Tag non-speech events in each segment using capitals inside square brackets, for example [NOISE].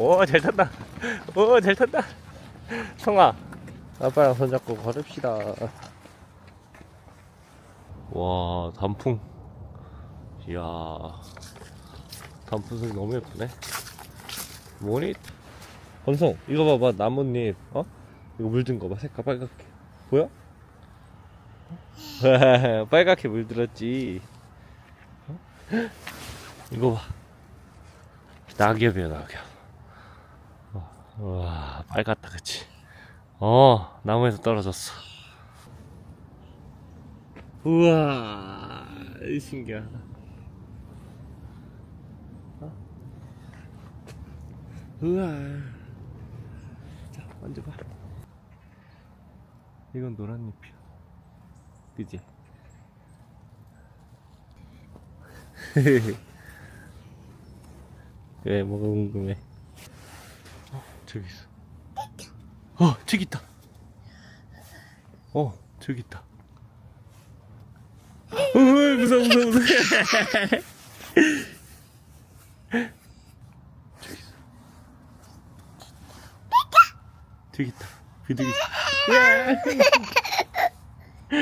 오, 잘 탄다. 오, 잘 탄다. 성아, 아빠랑 손잡고 걸읍시다. 와, 단풍. 이야, 단풍 소리 너무 예쁘네. 뭐니? 건성, 이거 봐봐, 나뭇잎, 어? 이거 물든 거 봐, 색깔 빨갛게. 보여? [LAUGHS] 빨갛게 물들었지. 어? 이거 봐. 낙엽이야, 낙엽. 와, 빨갛다, 그치? 어, 나무에서 떨어졌어. 우와, 신기하다. 어? 우와. 자, 만져봐. 이건 노란 잎이야. 그지? [LAUGHS] 왜, 뭐가 궁금해? 어, 저기 있어. 어, 저기 있다. 어, 저기 있다. 어, 무서워, 무서워, 무서워. [LAUGHS] 저기 있어. 저기 있다. 비둘기. 야.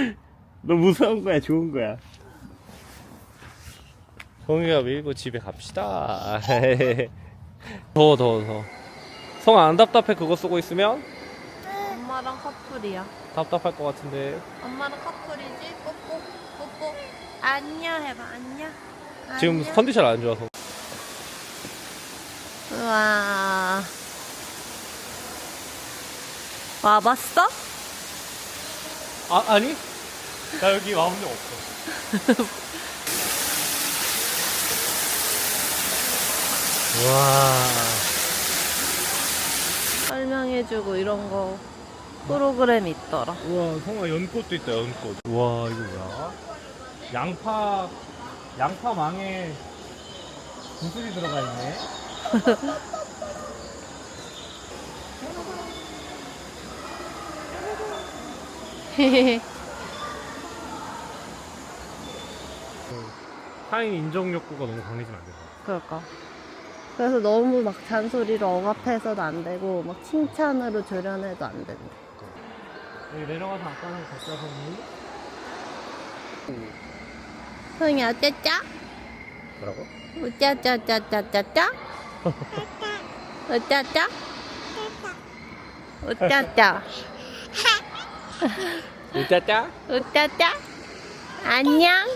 [LAUGHS] 너 무서운 거야, 좋은 거야? 성희가 밀고 집에 갑시다. [LAUGHS] 더워, 더워, 더워. 성 안 답답해, 그거 쓰고 있으면? 엄마랑 커플이야. 답답할 것 같은데. 엄마랑 커플이지? 뽀뽀 뽀뽀 안녕 해봐 안녕. 지금 안녕. 컨디션 안 좋아서. 우와. 와봤어? 아, 아니? 나 여기 와본 적 없어. [LAUGHS] 와. 설명해주고 이런 거 프로그램 있더라. 우와, 성아 연꽃도 있다, 연꽃. 우와, 이거 뭐야? 양파, 양파 망에 구슬이 들어가 있네. [LAUGHS] 타인 인정 욕구가 너무 강해지면 안 된다. 그럴까? 그래서 너무 막 잔소리로 억압해서도 안 되고 막 칭찬으로 조련해도 안 된다. 여기 내려가서 아까랑 같이 와서 소영이 어쩌짜? 뭐라고? 우짜짜짜짜짜짜? 우짜짜? 우짜짜? 우짜짜? 우짜짜? 안녕?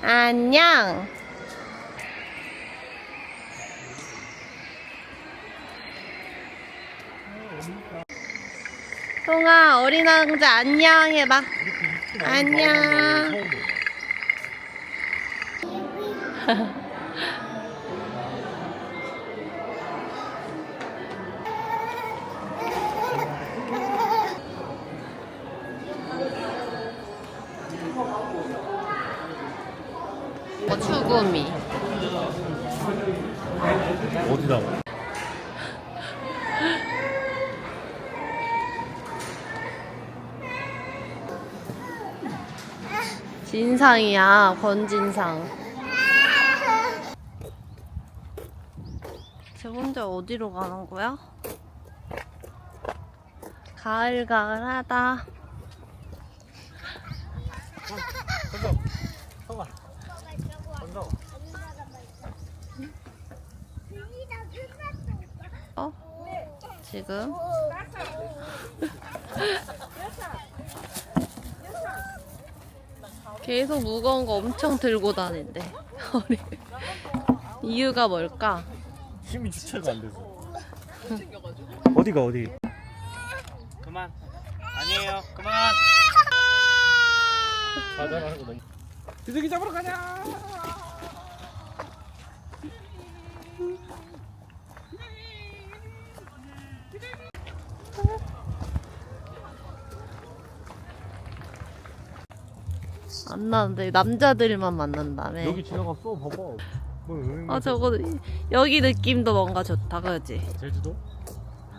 안녕? 송아 어린 왕자 안녕 해봐. 안녕. 어, 추구미 진상이야 권진상 쟤 혼자 어디로 가는 거야? 가을가을하다. 어? 지금? [LAUGHS] 계속 무거운 거 엄청 들고 다닌대 [LAUGHS] 어리- 이유가 뭘까? 힘이 주체가 안 돼서. [LAUGHS] 어디가 어디? 그만. 아니에요. 그만. 자장하는 거 너무. 비둘기 잡으러 가자. 안 나는데 남자들만 만난다며. 여기 지나갔어 봐봐. 뭐 아 저거 여기 느낌도 뭔가 좋다 그지? 아, 제주도?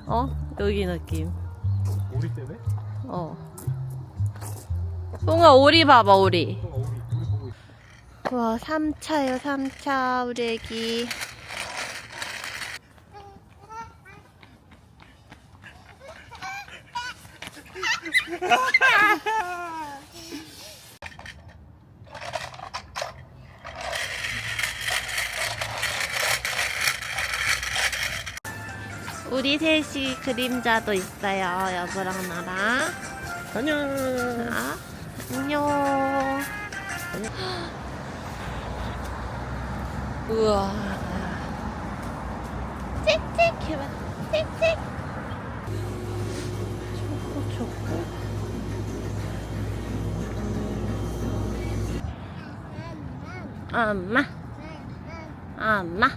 어? 여기 느낌. 오리 때문에? 어. 송아 오리 봐봐 오리. 와 3차요 3차 우리 애기. [LAUGHS] 우리 셋이 그림자도 있어요. 여보랑 나랑. 안녕. 자, 안녕. [GASPS] 우와. 칙칙 해봐. 초코 초코. 엄마. 엄마.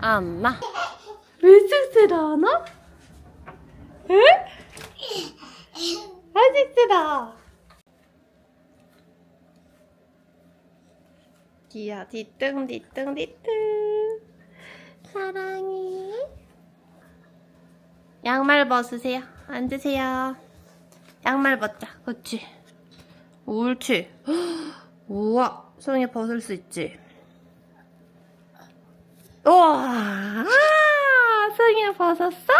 엄마. 왜 쑥스러워? 응? 아직 들어. 뒤야 뒤뚱 뒤뚱 뒤뚱 사랑해. 양말 벗으세요. 앉으세요. 양말 벗자. 그렇지. 옳지. 우와, 소영이 벗을 수 있지. 우와, 아, 소영이 벗었어?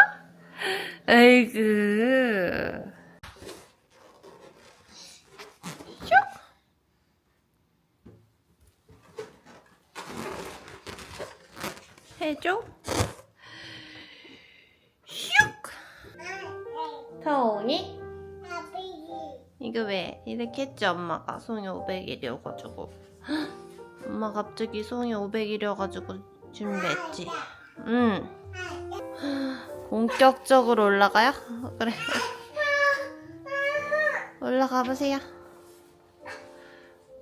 에이그. 슉. 해줘. 슉. 성이 이거 왜 이렇게 했지 엄마가 송이 500일이어가지고 [GASPS] 엄마 갑자기 송이 500일이어가지고 준비했지. 응. 본격적으로 올라가요? 어, 그래. 올라가 보세요.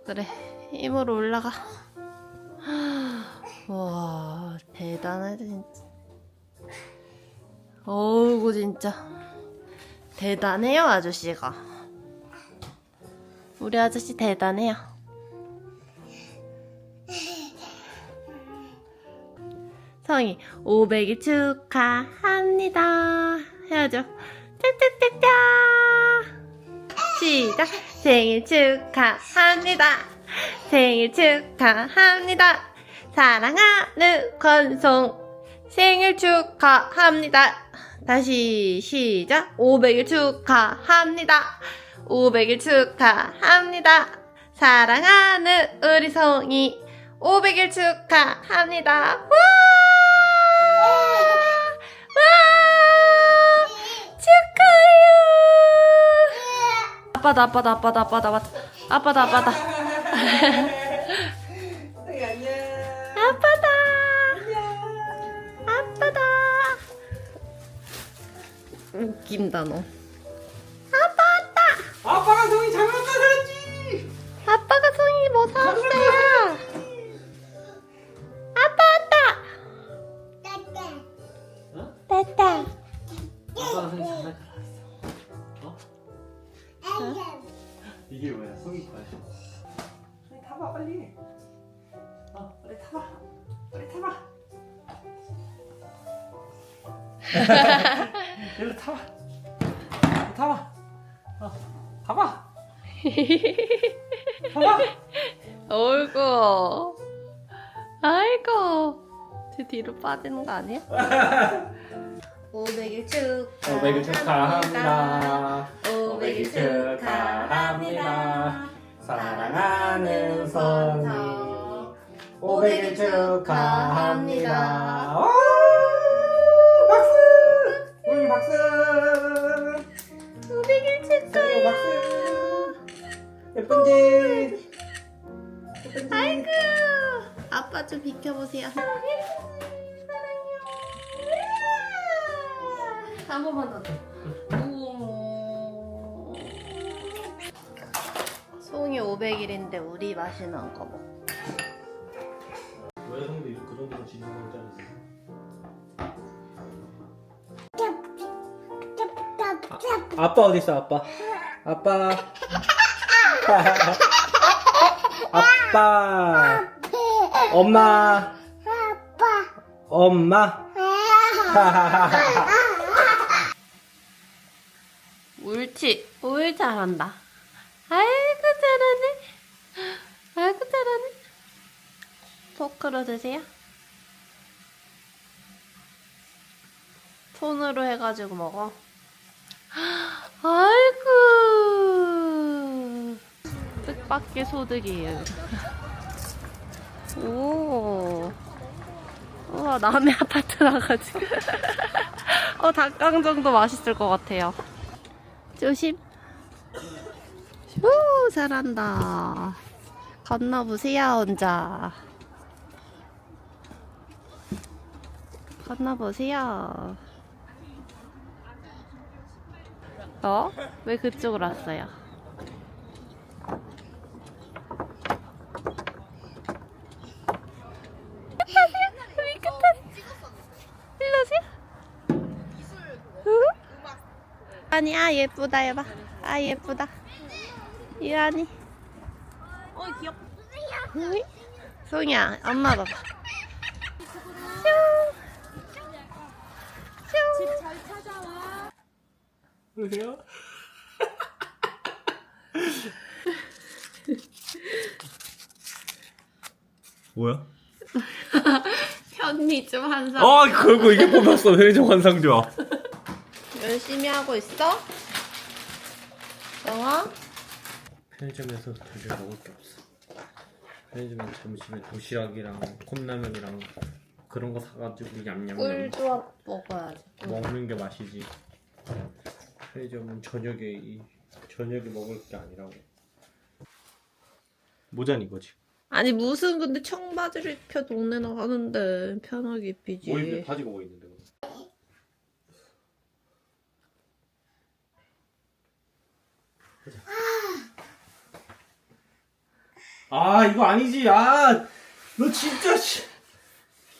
그래. 힘으로 올라가. 와, 대단하다, 진짜. 어우구, 진짜. 대단해요, 아저씨가. 우리 아저씨 대단해요. 성이 500일 축하합니다. 해야죠. 짝짝짝짝. 시작. 생일 축하합니다. 생일 축하합니다. 사랑하는 권송 생일 축하합니다. 다시 시작. 500일 축하합니다. 500일 축하합니다. 사랑하는 우리 송이 500일 축하합니다. 와! 와! 아빠다 아빠다 아빠다 아빠다 아빠다 아빠다. 아빠다 아빠다. 아빠다. 웃긴다 너 거야. 성이 타봐 빨리. 어, 빨리 타봐. 빨리 타봐. [LAUGHS] 일로 타봐. 타봐. 어, 타봐. 타봐. 어이구 아이고 제 뒤로 빠지는 거 아니야? [LAUGHS] 500일 축하 500일 축하합니다. 500일 500일 축하합니다. 사랑하는 선이 500일 축하합니다. 와, 박수! 우리 박수! 500일 성이 축하해요 박수! 예쁜지? 예쁜지? 아이고 아빠 좀 비켜보세요 한 번만 더 줘. 500일인데 우리 마시는 거 먹. 왜 성도 그 정도로 지는 거 아, 아빠 어디 있어 아빠? 아빠. 아빠. 엄마. 엄마. 옳지. 올 잘한다. 아이고 잘하네. 아이고 잘하네. 포크로 드세요. 손으로 해가지고 먹어. 아이고. 뜻밖의 소득이에요. 오. 우와, 남의 아파트 나가지고. [LAUGHS] 어, 닭강 정도 맛있을 것 같아요. 조심. 오, 잘한다. 건너보세요, 혼자. 건너보세요. 어? 왜 그쪽으로 왔어요? [LAUGHS] 아니, 아, 예쁘다, 해봐. 아, 예쁘다. 이안이. 어 귀엽다. 응? 송이야, 엄마 봐봐. 집 잘 찾아와. 그러세요? [LAUGHS] 뭐야? 편의점 한 사. 아, 그거 이게 뽑혔어. 편의점 환상조합. 열심히 하고 있어? 영아? 편의점에서 도저히 먹을 게 없어. 편의점에 점심에 도시락이랑 컵라면이랑 그런 거 사가지고 냠냠냠 꿀조합 먹어야지. 먹는 게 맛이지. 편의점은 저녁에 이 저녁에 먹을 게 아니라고. 모자는 이거지. 아니 무슨 근데 청바지를 입혀 동네 나 가는데 편하게 입히지. 바지가 뭐 있는데? 그럼. 보자. 아 이거 아니지. 아, 너 진짜 씨.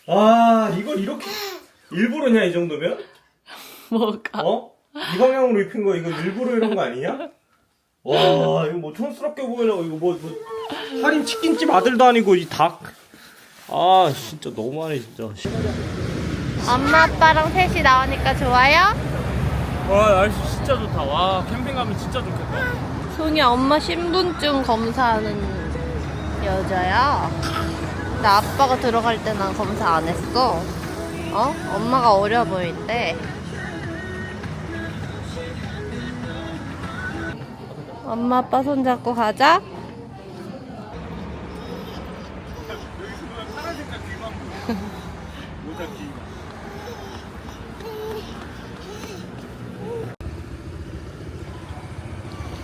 아 이걸 이렇게 일부러냐 이 정도면? 뭐가? 어? 이 방향으로 입힌 거 이거 일부러 이런 거 아니냐? 와 이거 뭐 촌스럽게 보이려고 이거 뭐, 뭐 할인 치킨집 아들도 아니고 이 닭. 아 진짜 너무하네 진짜. 엄마 아빠랑 셋이 나오니까 좋아요? 와 날씨 진짜 좋다. 와 캠핑 가면 진짜 좋겠다. 송이 엄마 신분증 검사하는 여자야. 나 아빠가 들어갈 때 난 검사 안 했어. 어? 엄마가 어려 보인대. 엄마 아빠 손 잡고 가자.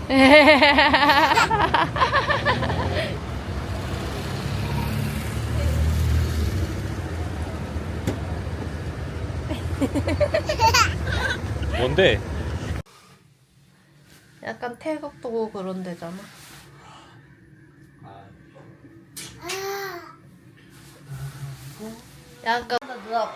[LAUGHS] 뭔데? 약간 태국 보고 그런 데잖아. 약간 누워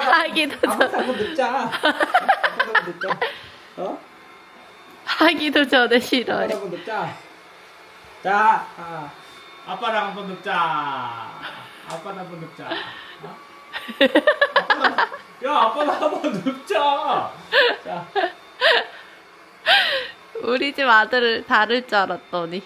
하기도 전 한번 늦자. 한번 늦자. 어? 하기도 전에. 한번 늦자. 자. 아. 아빠랑 한번 눕자. 아빠랑 한번 눕자. 어? 야 아빠랑 한번 눕자. 자. 우리 집 아들을 다를 줄 알았더니.